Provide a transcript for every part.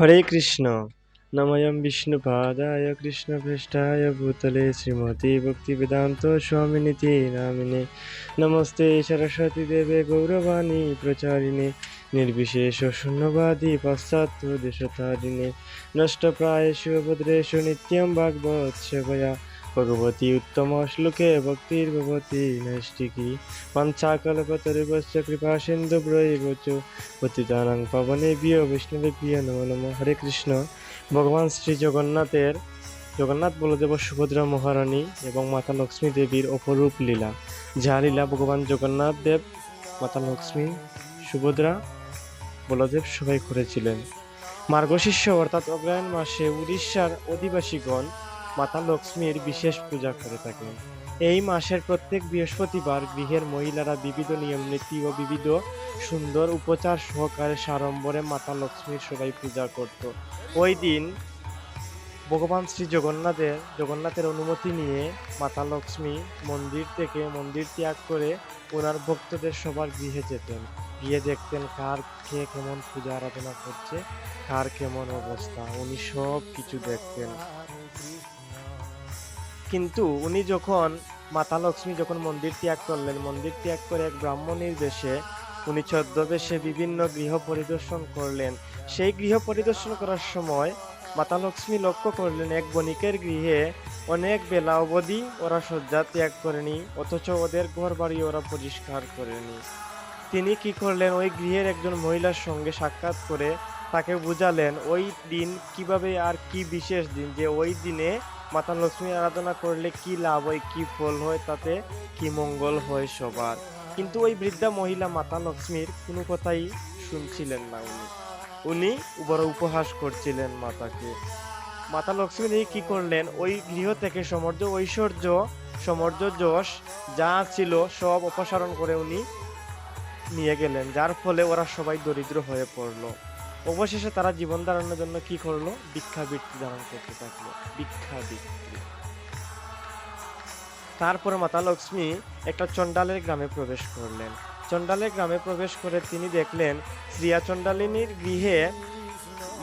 হরে কৃষ্ণ। নময়ম বিষ্ণুপাদায় কৃষ্ণপৃষ্ঠায় ভূতলে শ্রীমতী ভক্তিবেদান্ত স্বামিনীতি নামিনে। নমস্তে সরস্বতী দেবে গৌরবাণী প্রচারিণে। নির্বিশেষ শূন্যবাদী পাশ্চাত্য দেশতারিণে। নষ্টপ্রায়েষু ভদ্রেষু নিত্যম ভাগবত সেবয়া। ভগবতী উত্তম শ্লোকে ভক্তির ভক্তির্ভবতী নৈষ্টিকী। পঞ্চাকল্পতরুভশ্চ কৃপা সিন্ধু ব্রৈবচ পতিতানাং পাবনেভ্য বৈষ্ণবেভ্য নমো নমঃ। হরে কৃষ্ণ। ভগবান শ্রী জগন্নাথের, জগন্নাথ বলদেব সুভদ্রা মহারানী এবং মাতা লক্ষ্মী দেবীর অপরূপ লীলা। যা লীলা ভগবান জগন্নাথ দেব, মাতা লক্ষ্মী সুভদ্রা বলদেব সবাই করেছিলেন। মার্গশিষ্য অর্থাৎ অগ্রহায়ণ মাসে উড়িষ্যার অধিবাসীগণ মাতা লক্ষ্মীর বিশেষ পূজা করে থাকেন। এই মাসের প্রত্যেক বৃহস্পতিবার গৃহের মহিলারা বিবিধ নিয়ম নীতি ও বিবিধ সুন্দর উপচার সহকারে সাড়ম্বরে মাতা লক্ষ্মীর সবাই পূজা করত। ওই দিন ভগবান শ্রী জগন্নাথের জগন্নাথের অনুমতি নিয়ে মাতা লক্ষ্মী মন্দির থেকে মন্দির ত্যাগ করে ওনার ভক্তদের সবার গৃহে যেতেন। গিয়ে দেখতেন কার কে কেমন পূজা আরাধনা করছে, কার কেমন অবস্থা, উনি সব কিছু দেখতেন। কিন্তু উনি যখন মাতা লক্ষ্মী যখন মন্দির ত্যাগ করলেন, মন্দির ত্যাগ করে এক ব্রাহ্মণীর বেশে উনি ছদ্মবেশে বিভিন্ন গৃহ পরিদর্শন করলেন। সেই গৃহ পরিদর্শন করার সময় মাতা লক্ষ্মী লক্ষ্য করলেন, এক বণিকের গৃহে অনেক বেলা অবধি ওরা শয্যা ত্যাগ করেনি, অথচ ওদের ঘর বাড়ি ওরা পরিষ্কার করেনি। তিনি কি করলেন, ওই গৃহের একজন মহিলার সঙ্গে সাক্ষাৎ করে তাকে বুঝালেন, ওই দিন কীভাবে আর কি বিশেষ দিন যে ওই দিনে মাতা লক্ষ্মী আরাধনা করলে কি লাভ হয়, কি ফল হয়, তাতে কি মঙ্গল হয় সবার? কিন্তু ওই বৃদ্ধা মহিলা মাতা লক্ষ্মীর কোনো কথাই শুনছিলেন না উনি। উনি বড় উপহাস করছিলেন মাতাকে। মাতা লক্ষ্মী কি করলেন? ওই গৃহ থেকে সমর্য, ঐশ্বর্য, সমর্য যশ যা ছিল সব অপসারণ করে উনি নিয়ে গেলেন, যার ফলে ওরা সবাই দরিদ্র হয়ে পড়ল। অবশেষে তারা জীবন ধারণের জন্য কি করল? ভিক্ষাবৃত্তি ধারণ করতে থাকল। ভিক্ষাবৃত্তি। তারপরে মাতা লক্ষ্মী একটা চণ্ডালের গ্রামে প্রবেশ করলেন। চণ্ডালের গ্রামে প্রবেশ করে তিনি দেখলেন শ্রিয়া চণ্ডালিনীর গৃহে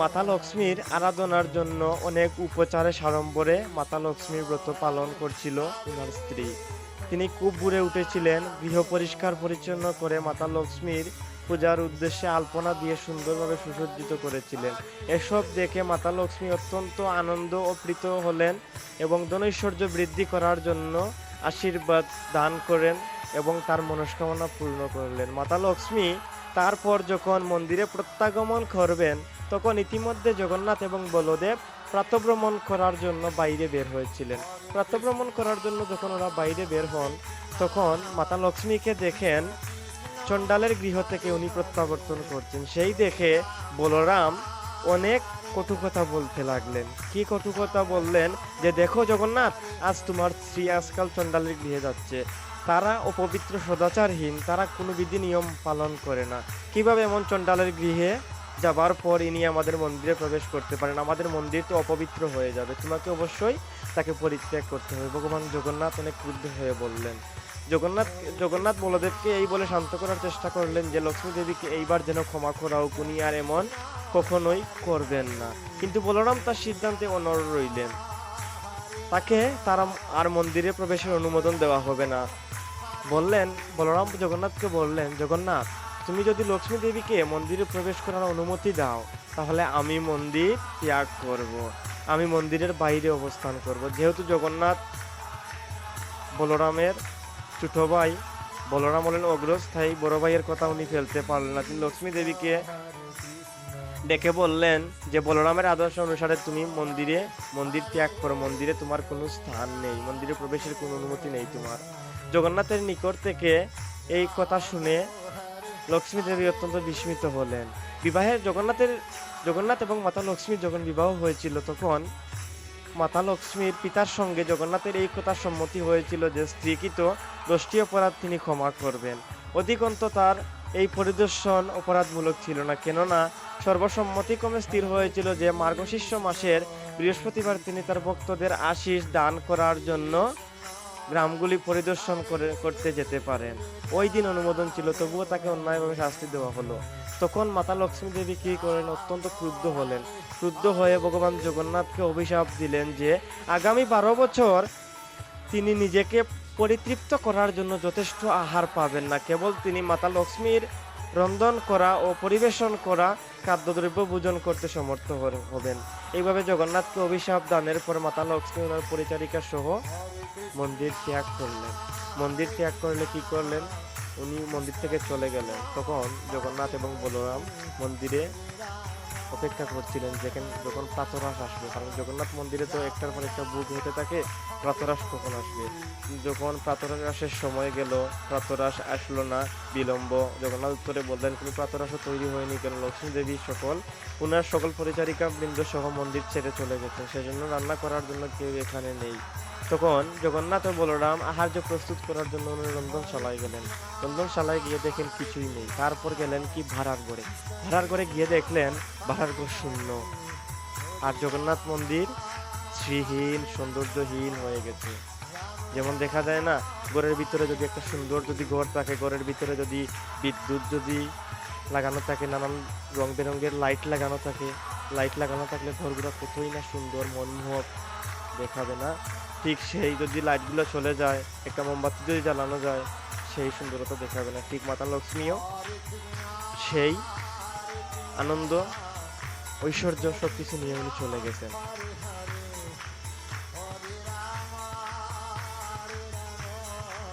মাতা লক্ষ্মীর আরাধনার জন্য অনেক উপচারে সাড়ম্বরে মাতা লক্ষ্মীর ব্রত পালন করছিল ওনার স্ত্রী। তিনি খুব বুড়ে উঠেছিলেন, গৃহ পরিষ্কার পরিচ্ছন্ন করে মাতা লক্ষ্মীর পূজার উদ্দেশ্যে আলপনা দিয়ে সুন্দরভাবে সুসজ্জিত করেছিলেন। এসব দেখে মাতা লক্ষ্মী অত্যন্ত আনন্দ ও প্রীত হলেন এবং ধনৈশ্বর্য বৃদ্ধি করার জন্য আশীর্বাদ দান করেন এবং তার মনস্কামনা পূর্ণ করলেন। মাতা লক্ষ্মী তারপর যখন মন্দিরে প্রত্যাগমন করবেন, তখন ইতিমধ্যে জগন্নাথ এবং বলদেব প্রাতভ্রমণ করার জন্য বাইরে বের হয়েছিলেন। প্রাতভ্রমণ করার জন্য যখন ওরা বাইরে বের হন, তখন মাতা লক্ষ্মীকে দেখেন চণ্ডালের গৃহ থেকে উনি প্রত্যাবর্তন করছেন। সেই দেখে বলরাম অনেক কটু কথা বলতে লাগলেন। কি কটু কথা বললেন? যে দেখো জগন্নাথ, আজ তোমার স্ত্রী আজকাল চণ্ডালের গৃহে যাচ্ছে। তারা অপবিত্র সদাচারহীন, তারা কোনো বিধি নিয়ম পালন করে না। কীভাবে এমন চণ্ডালের গৃহে যাবার পর ইনি আমাদের মন্দিরে প্রবেশ করতে পারেন? আমাদের মন্দির তো অপবিত্র হয়ে যাবে। তোমাকে অবশ্যই তাকে পরিত্যাগ করতে হবে। ভগবান জগন্নাথ অনেক ক্রুদ্ধ হয়ে বললেন। জগন্নাথ জগন্নাথ বলদেবকে এই বলে শান্ত করার চেষ্টা করলেন যে লক্ষ্মী দেবীকে এইবার যেন ক্ষমা করাও, উনি আর এমন কখনোই করবেন না। কিন্তু বলরাম তার সিদ্ধান্তে অনর রইলেন। তাকে তারা আর মন্দিরে প্রবেশের অনুমোদন দেওয়া হবে না। বললেন, বলরাম জগন্নাথকে বললেন, জগন্নাথ, তুমি যদি লক্ষ্মী দেবীকে মন্দিরে প্রবেশ করার অনুমতি দাও, তাহলে আমি মন্দির ত্যাগ করব। আমি মন্দিরের বাইরে অবস্থান করব। যেহেতু জগন্নাথ বলরামের ছোট ভাই বলরাম হলেন অগ্রস্থায়ী বড় ভাইয়ের কথা উনি ফেলতে পারলেন না। তিনি লক্ষ্মী দেবীকে ডেকে বললেন যে, বলরামের আদর্শ অনুসারে তুমি মন্দিরে, মন্দির ত্যাগ করো। মন্দিরে তোমার কোনো স্থান নেই। মন্দিরে প্রবেশের কোনো অনুমতি নেই তোমার। জগন্নাথের নিকট থেকে এই কথা শুনে লক্ষ্মী দেবী অত্যন্ত বিস্মিত হলেন। বিবাহের জগন্নাথের, জগন্নাথ এবং মাতা লক্ষ্মীর যখন বিবাহ হয়েছিল, তখন মাতা লক্ষ্মীর পিতার সঙ্গে জগন্নাথের এই কথা সম্মতি হয়েছিল যে স্ত্রীকৃত দশটি অপরাধ তিনি ক্ষমা করবেন। অধিকন্ত তার এই পরিদর্শন অপরাধমূলক ছিল না। কেননা সর্বসম্মতিক্রমে স্থির হয়েছিল যে মার্গশীর্ষ মাসের বৃহস্পতিবার তিনি তার ভক্তদের আশিস দান করার জন্য গ্রামগুলি পরিদর্শন করে করতে যেতে পারেন। ওই দিন অনুমোদন ছিল, তবুও তাকে অন্যায়ভাবে শাস্তি দেওয়া হলো। তখন মাতা লক্ষ্মী দেবী কি করেন? অত্যন্ত ক্রুদ্ধ হলেন। ক্রুদ্ধ হয়ে ভগবান জগন্নাথকে অভিশাপ দিলেন যে, আগামী বারো বছর তিনি নিজেকে পরিতৃপ্ত করার জন্য যথেষ্ট আহার পাবেন না। কেবল তিনি মাতা লক্ষ্মীর রন্ধন করা ও পরিবেশন করা, খাদ্যদ্রব্য ভোজন করতে সমর্থ হবেন। এইভাবে জগন্নাথকে অভিশাপ দানের পর মাতা লক্ষ্মী ওনার পরিচারিকা সহ মন্দির ত্যাগ করলেন। মন্দির ত্যাগ করলে কি করলেন? উনি মন্দির থেকে চলে গেলেন। তখন জগন্নাথ এবং বলরাম মন্দিরে অপেক্ষা করছিলেন, যেখানে যখন প্রাতরাস আসবে। কারণ জগন্নাথ মন্দিরে তো একটার পর একটা বুক হতে থাকে প্রাতরাস কখন আসবে? যখন প্রাতরাসের সময় গেল প্রাতরাস আসলো না, বিলম্ব। জগন্নাথ উত্তরে বললেন কোনো প্রাতরাসও তৈরি হয়নি কেন? লক্ষ্মী দেবী সকল ওনার সকল পরিচারিকা বৃন্দ সহ মন্দির ছেড়ে চলে গেছেন। সেজন্য রান্না করার জন্য কেউ এখানে নেই। তখন জগন্নাথ বলরাম আহার্য প্রস্তুত করার জন্য উনি রন্ধনশালায় গেলেন। রন্ধনশালায় গিয়ে দেখেন কিছুই নেই। তারপর গেলেন কি? ভাড়ার ঘরে। ভাড়ার ঘরে গিয়ে দেখলেন ভাড়ার ঘর শূন্য। আর জগন্নাথ মন্দির শ্রীহীন, সৌন্দর্যহীন হয়ে গেছে। যেমন দেখা যায় না, ঘরের ভিতরে যদি একটা সুন্দর যদি ঘর থাকে, ঘরের ভিতরে যদি বিদ্যুৎ যদি লাগানো থাকে, নানান রং বেরঙের লাইট লাগানো থাকে। লাইট লাগানো থাকলে ঘরগুলো কতই না সুন্দর, মনমোহক দেখাবে না। ঠিক সেই যদি লাইটগুলো চলে যায়, একটা মোমবাতি যদি জ্বালানো যায়, সেই সুন্দরতা দেখাবে না। ঠিক মাতা লক্ষ্মীও সেই আনন্দ, ঐশ্বর্য সব কিছু নিয়ে উনি চলে গেছেন।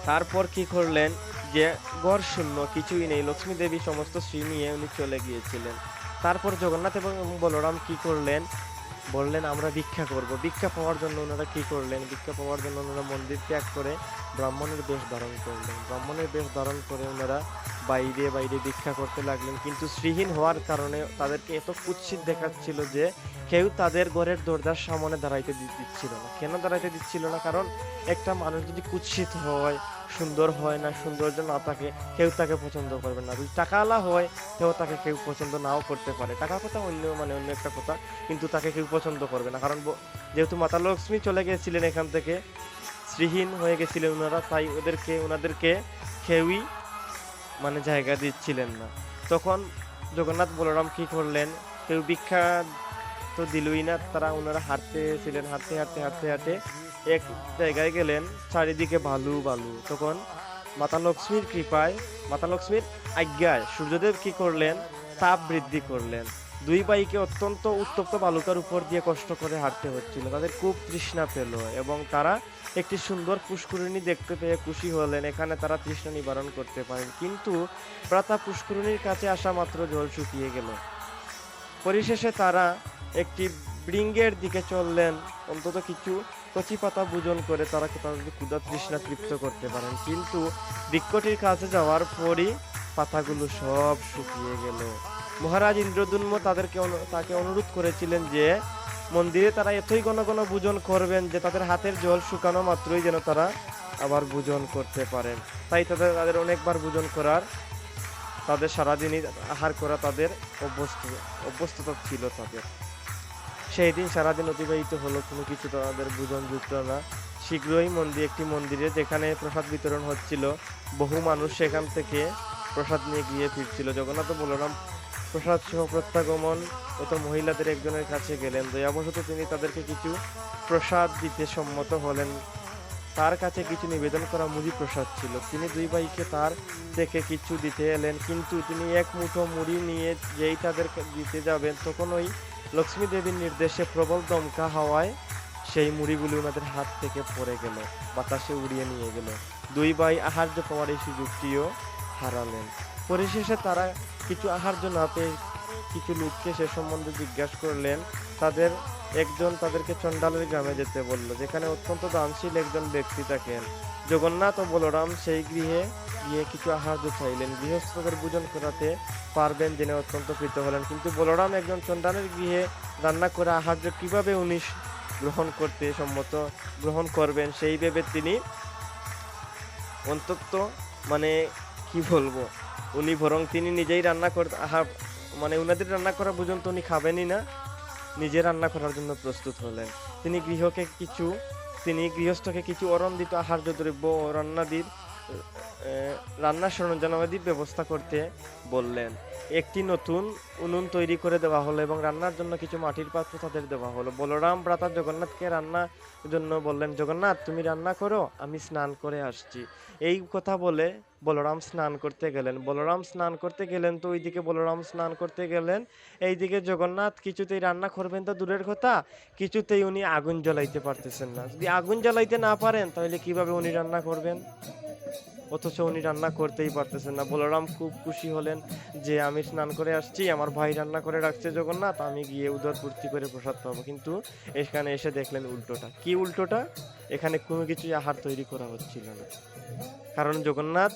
তারপর কি করলেন যে গড় শূন্য, কিছুই নেই, লক্ষ্মী দেবী সমস্ত শ্রী নিয়ে উনি চলে গিয়েছিলেন। তারপর জগন্নাথ এবং বলরাম কি করলেন? বললেন, আমরা ভিক্ষা করব। ভিক্ষা পাওয়ার জন্য ওনারা কি করলেন? ভিক্ষা পাওয়ার জন্য ওনারা মন্দির ত্যাগ করে ব্রাহ্মণের বেশ ধারণ করলেন। ব্রাহ্মণের বেশ ধারণ করে ওনারা বাইরে বাইরে ভিক্ষা করতে লাগলেন। কিন্তু শ্রীহীন হওয়ার কারণে তাদেরকে এত কুৎসিত দেখাচ্ছিল যে কেউ তাদের ঘরের দরজার সামনে দাঁড়াইতে দিচ্ছিল না। কেন দাঁড়াইতে দিচ্ছিল না? কারণ একটা মানুষ যদি কুৎসিত হয় সুন্দর হয় না সৌন্দর্য না থাকে, কেউ তাকে পছন্দ করবে না। যদি টাকাওয়ালা হয় কেউ তাকে কেউ পছন্দ নাও করতে পারে। টাকার কথা অন্য মানে অন্য একটা কথা, কিন্তু তাকে কেউ পছন্দ করবে না। কারণ যেহেতু মাতা লক্ষ্মী চলে গিয়েছিলেন এখান থেকে, শ্রীহীন হয়ে গেছিলেন ওনারা, তাই ওদেরকে, ওনাদেরকে কেউই মানে জায়গা দিচ্ছিলেন না। তখন জগন্নাথ বলরাম কি করলেন? কেউ ভিক্ষা তো দিলই না, তারা ওনারা হাঁটতেছিলেন, হাঁটতে হাঁটতে হাঁটতে হাঁটতে এক জায়গায় গেলেন, চারিদিকে বালু বালু তখন মাতা লক্ষ্মীর কৃপায় মাতা লক্ষ্মীর আজ্ঞায় সূর্যদেব কি করলেন? তাপ বৃদ্ধি করলেন। দুই ভাইকে অত্যন্ত উত্তপ্ত বালুকার উপর দিয়ে কষ্ট করে হাঁটতে হচ্ছিল। তাদের খুব তৃষ্ণা পেল এবং তারা একটি সুন্দর পুষ্করিণী দেখতে পেয়ে খুশি হলেন। এখানে তারা তৃষ্ণা নিবারণ করতে পারেন। কিন্তু প্রাতা পুষ্করিণীর কাছে আসা মাত্র জল শুকিয়ে গেল। পরিশেষে তারা একটি বৃঙ্গের দিকে চললেন। অন্তত কিছু কচি পাতা ভোজন করে তারা তাদের ক্ষুদা তৃষ্ণা তৃপ্ত করতে পারেন। কিন্তু বৃক্ষটির কাছে যাওয়ার পরই পাতাগুলো সব শুকিয়ে গেল। মহারাজ ইন্দ্রদুন্ম তাদেরকে তাকে অনুরোধ করেছিলেন যে, মন্দিরে তারা এতই ঘন ঘন ভোজন করবেন যে তাদের হাতের জল শুকানো মাত্রই যেন তারা আবার ভোজন করতে পারেন। তাই তাদের তাদের অনেকবার ভোজন করার, তাদের সারাদিনই আহার করা তাদের অভ্যস্ত, অভ্যস্ততা ছিল তাদের। সেই দিন সারাদিন অতিবাহিত হলো, কোনো কিছু তাদের ভোজন যুক্ত না। শীঘ্রই মন্দির, একটি মন্দিরে যেখানে প্রসাদ বিতরণ হচ্ছিল, বহু মানুষ সেখান থেকে প্রসাদ নিয়ে গিয়ে ফিরছিল। জগন্নাথ বলরাম প্রসাদ সহ প্রত্যাগমন ও মহিলাদের একজনের কাছে গেলেন। দয়াবশত তিনি তাদেরকে কিছু প্রসাদ দিতে সম্মত হলেন। তার কাছে কিছু নিবেদন করা মুড়ি প্রসাদ ছিল। তিনি দুই ভাইকে তার থেকে কিছু দিতে এলেন, কিন্তু তিনি এক মুঠো মুড়ি নিয়ে যেই তাদেরকে দিতে যাবেন তখন ওই লক্ষ্মী দেবীর নির্দেশে প্রবল দমকা হওয়ায় সেই মুড়িগুলি ওনাদের হাত থেকে পড়ে গেল, বাতাসে উড়িয়ে নিয়ে গেল। দুই ভাই আহার্য পাওয়ার এই সুযোগটিও হারালেন। পরিশেষে তারা কিছু আহার্য না পেয়ে কিছু লোককে সে সম্বন্ধে জিজ্ঞাসা করলেন, তাদের একজন তাদেরকে চণ্ডালের গ্রামে যেতে বলল, যেখানে অত্যন্ত দানশীল একজন ব্যক্তি থাকেন। জগন্নাথ ও বলরাম সেই গৃহে গিয়ে কিছু আহার্য চাইলেন। গৃহস্থদের ভোজন করাতে পারবেন জেনে অত্যন্ত প্রীত হলেন। কিন্তু বলরাম একজন চণ্ডালের গৃহে রান্না করে আহার্য কীভাবে উনি গ্রহণ করতে সম্মত গ্রহণ করবেন, সেই ভেবে তিনি অন্তত মানে কি বলব, উনি বরং তিনি নিজেই রান্না করতে আহার মানে উনাদের রান্না করা পর্যন্ত উনি খাবেনই না। নিজে রান্না করার জন্য প্রস্তুত হলেন। তিনি গৃহকে কিছু, তিনি গৃহস্থকে কিছু অরণ্ডিত আহার্য দ্রব্য ও রান্নাদির রান্নার সরঞ্জামাদি ব্যবস্থা করতে বললেন। একটি নতুন উনুন তৈরি করে দেওয়া হলো এবং রান্নার জন্য কিছু মাটির পাত্র তাদের দেওয়া হলো। বলরাম, ভ্রাতা জগন্নাথকে রান্নার জন্য বললেন, জগন্নাথ, তুমি রান্না করো, আমি স্নান করে আসছি। এই কথা বলে বলরাম স্নান করতে গেলেন। বলরাম স্নান করতে গেলেন তো ওইদিকে বলরাম স্নান করতে গেলেন। এইদিকে জগন্নাথ, কিছুতেই রান্না করবেন তো দূরের কথা, কিছুতেই উনি আগুন জ্বালাইতে পারতেছেন না। যদি আগুন জ্বালাইতে না পারেন, তাহলে কীভাবে উনি রান্না করবেন? অথচ উনি রান্না করতেই পারতেছেন না। বলরাম খুব খুশি হলেন যে আমি স্নান করে আসছি, আমার ভাই রান্না করে রাখছে জগন্নাথ, আমি গিয়ে উদর পূর্তি করে প্রসাদ পাবো। কিন্তু এখানে এসে দেখলেন উল্টোটা। কি উল্টোটা? এখানে কোনো কিছুই আহার তৈরি করা হচ্ছিল না। কারণ জগন্নাথ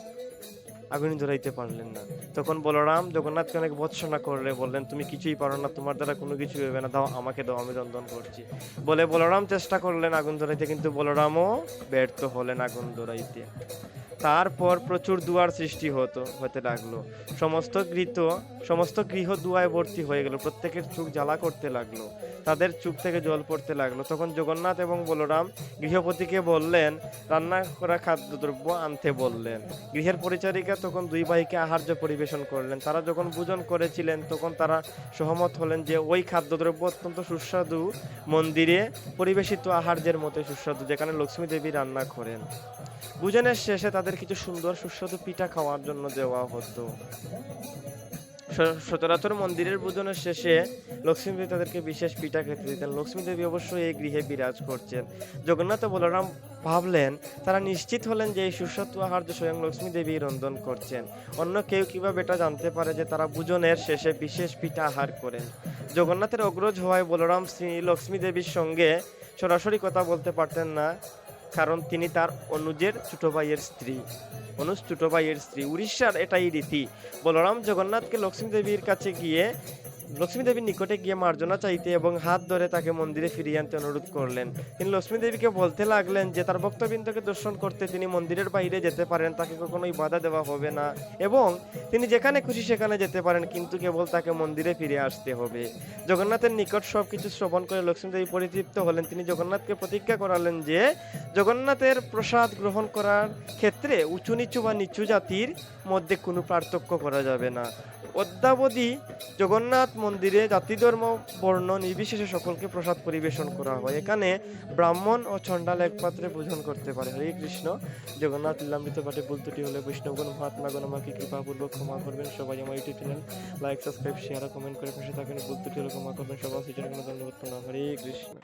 আগুন জ্বলাইতে পারলেন না। তখন বলরাম জগন্নাথকে অনেক ভৎসনা করলে, বললেন, তুমি কিছুই পারো না, তোমার দ্বারা কোনো কিছু হবে না, দাও, আমাকে দাও, আমি রন্ধন করছি। বলে বলরাম চেষ্টা করলেন আগুন ধরাইতে কিন্তু বলরামও ব্যর্থ হলেন আগুন ধরাইতে তারপর প্রচুর দুয়ার সৃষ্টি হতো, হতে লাগল। সমস্ত গৃহ সমস্ত গৃহ দুয়ায় ভর্তি হয়ে গেল, প্রত্যেকের চোখ জ্বালা করতে লাগল, তাদের চোখ থেকে জল পড়তে লাগল। তখন জগন্নাথ এবং বলরাম গৃহপতিকে বললেন, রান্না করা খাদ্যদ্রব্য আনতে বললেন। গৃহের পরিচারিকা তখন দুই ভাইকে আহার্য পরিবেশন করলেন। তারা যখন ভোজন করেছিলেন, তখন তারা সহমত হলেন যে ওই খাদ্যদ্রব্য অত্যন্ত সুস্বাদু মন্দিরে পরিবেশিত আহার্যের মতো সুস্বাদু, যেখানে লক্ষ্মী দেবী রান্না করেন। ভোজনের শেষে তাদের কিছু সুন্দর সুস্বাদু পিঠা খাওয়ার জন্য দেওয়া হতো। সচরাচর মন্দিরের ভোজনের শেষে লক্ষ্মী দেবী তাদেরকে বিশেষ পিঠা খেতে দিতেন। লক্ষ্মী দেবী অবশ্যই এই গৃহে বিরাজ করছেন। জগন্নাথ বলরাম ভাবলেন, তারা নিশ্চিত হলেন যে এই সুস্বাদু আহার্য স্বয়ং লক্ষ্মী দেবী রন্ধন করছেন। অন্য কেউ কীভাবে এটা জানতে পারে যে তারা ভোজনের শেষে বিশেষ পিঠা আহার করেন। জগন্নাথের অগ্রজ হওয়ায় বলরাম শ্রী লক্ষ্মী দেবীর সঙ্গে সরাসরি কথা বলতে পারতেন না। কারণ তিনি তার অনুজের ছোট ভাইয়ের স্ত্রী। অনুজ ছোট ভাইয়ের স্ত্রী। উড়িষ্যার এটাই রীতি। বলরাম জগন্নাথকে লক্ষ্মী দেবীর কাছে গিয়ে লক্ষ্মী দেবীর নিকটে গিয়ে মার্জনা চাইতে এবং হাত ধরে তাকে মন্দিরে ফিরিয়ে আনতে অনুরোধ করলেন। তিনি লক্ষ্মী দেবীকে বলতে লাগলেন যে, তার ভক্তবৃন্দকে দর্শন করতে তিনি মন্দিরের বাইরে যেতে পারেন, তাকে কখনোই বাধা দেওয়া হবে না। এবং তিনি যেখানে খুশি সেখানে যেতে পারেন, কিন্তু কেবল তাকে মন্দিরে ফিরে আসতে হবে। জগন্নাথের নিকট সব কিছু শ্রবণ করে লক্ষ্মী দেবী পরিতৃপ্ত হলেন। তিনি জগন্নাথকে প্রতিজ্ঞা করালেন যে, জগন্নাথের প্রসাদ গ্রহণ করার ক্ষেত্রে উঁচু নিচু বা নিচু জাতির মধ্যে কোনো পার্থক্য করা যাবে না। অদ্যাবধি জগন্নাথ মন্দিরে জাতি ধর্ম বর্ণ, নির্বিশেষে সকলকে প্রসাদ পরিবেশন করা হয়। এখানে ব্রাহ্মণ ও ছন্ডাল এক পাত্রে ভোজন করতে পারে। হরে কৃষ্ণ। জগন্নাথ লীলামৃত পাঠে বল দুটি হলে বৈষ্ণবগণ মহাত্মাগণ আমাকে কৃপাপূর্বক ক্ষমা করবেন। সবাই আমার YouTube channel like, subscribe share comment করে পাশে থাকেন। বল দুটি হলে ক্ষমা করবেন। সবাই সেজন্য ধন্যবাদ হরে কৃষ্ণ।